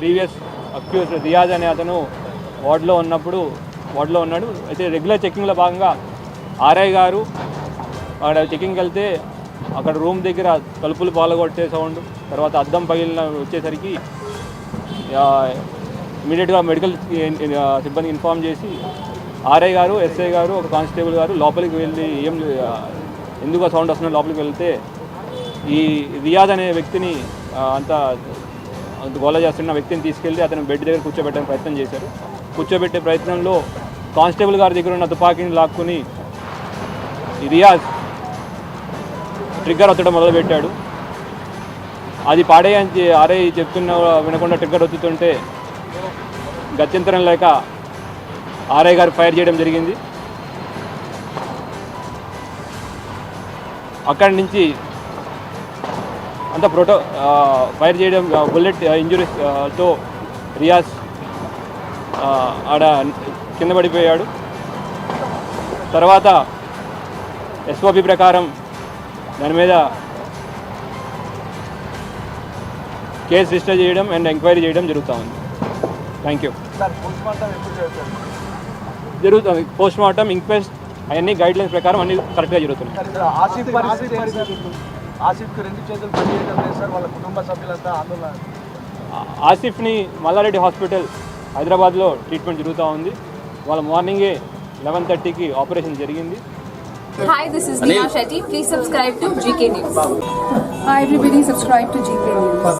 Previous accuse Riyaz అనే అతను వార్డులో ఉన్నప్పుడు వార్డులో ఉన్నాడు. అయితే రెగ్యులర్ చెకింగ్లో భాగంగా ఆర్ఐ గారు అక్కడ చెకింగ్కి వెళ్తే అక్కడ రూమ్ దగ్గర తలుపులు పాలగొట్టే సౌండ్ తర్వాత అద్దం పగిలిన వచ్చేసరికి ఇమీడియట్గా మెడికల్ సిబ్బందికి ఇన్ఫామ్ చేసి ఆర్ఐ గారు ఎస్ఐ గారు ఒక కానిస్టేబుల్ గారు లోపలికి వెళ్ళి ఏం ఎందుకు సౌండ్ వస్తున్నా లోపలికి వెళ్తే ఈ రియాజ్ అనే వ్యక్తిని అంతా అంత గోల చేస్తున్న వ్యక్తిని తీసుకెళ్ళి అతను బెడ్ దగ్గర కూర్చోబెట్టడానికి ప్రయత్నం చేశారు. కూర్చోబెట్టే ప్రయత్నంలో కానిస్టేబుల్ గారి దగ్గర ఉన్న తుపాకీని లాక్కుని రియాజ్ ట్రిగ్గర్ ఒత్తడం మొదలుపెట్టాడు. అది పాడే అని ఆరే ఆర్ఐ చెప్తున్న వినకుండా ట్రిగ్గర్ ఒత్తుతుంటే గత్యంతరం లేక ఆర్ఐ గారు ఫైర్ చేయడం జరిగింది. అక్కడి నుంచి అంత ప్రోటో ఫైర్ చేయడం బుల్లెట్ ఇంజురీస్ ఆ, తో రియాజ్ ఆడ కింద పడిపోయాడు. తర్వాత ఎస్ఓపి ప్రకారం దాని మీద కేసు రిజిస్టర్ చేయడం అండ్ ఎంక్వైరీ చేయడం జరుగుతూ ఉంది. థ్యాంక్ యూ జరుగుతుంది? పోస్ట్ మార్టం ఇంక్వెస్ట్ అవన్నీ గైడ్ లైన్స్ ప్రకారం అన్ని కరెక్ట్గా జరుగుతున్నాయి. ఆసిఫ్కి రెండు చేతులు పనిచేయడం లేదు సార్ వాళ్ళ కుటుంబ సభ్యులంతా ఆందోళన ఆసిఫ్ని మల్లారెడ్డి హాస్పిటల్ హైదరాబాద్లో ట్రీట్మెంట్ జరుగుతూ ఉంది వాళ్ళ మార్నింగే లెవెన్ థర్టీకి ఆపరేషన్ జరిగింది Hi, this is Neha Shetty. Please subscribe to GK News. Hi everybody, subscribe to GK News.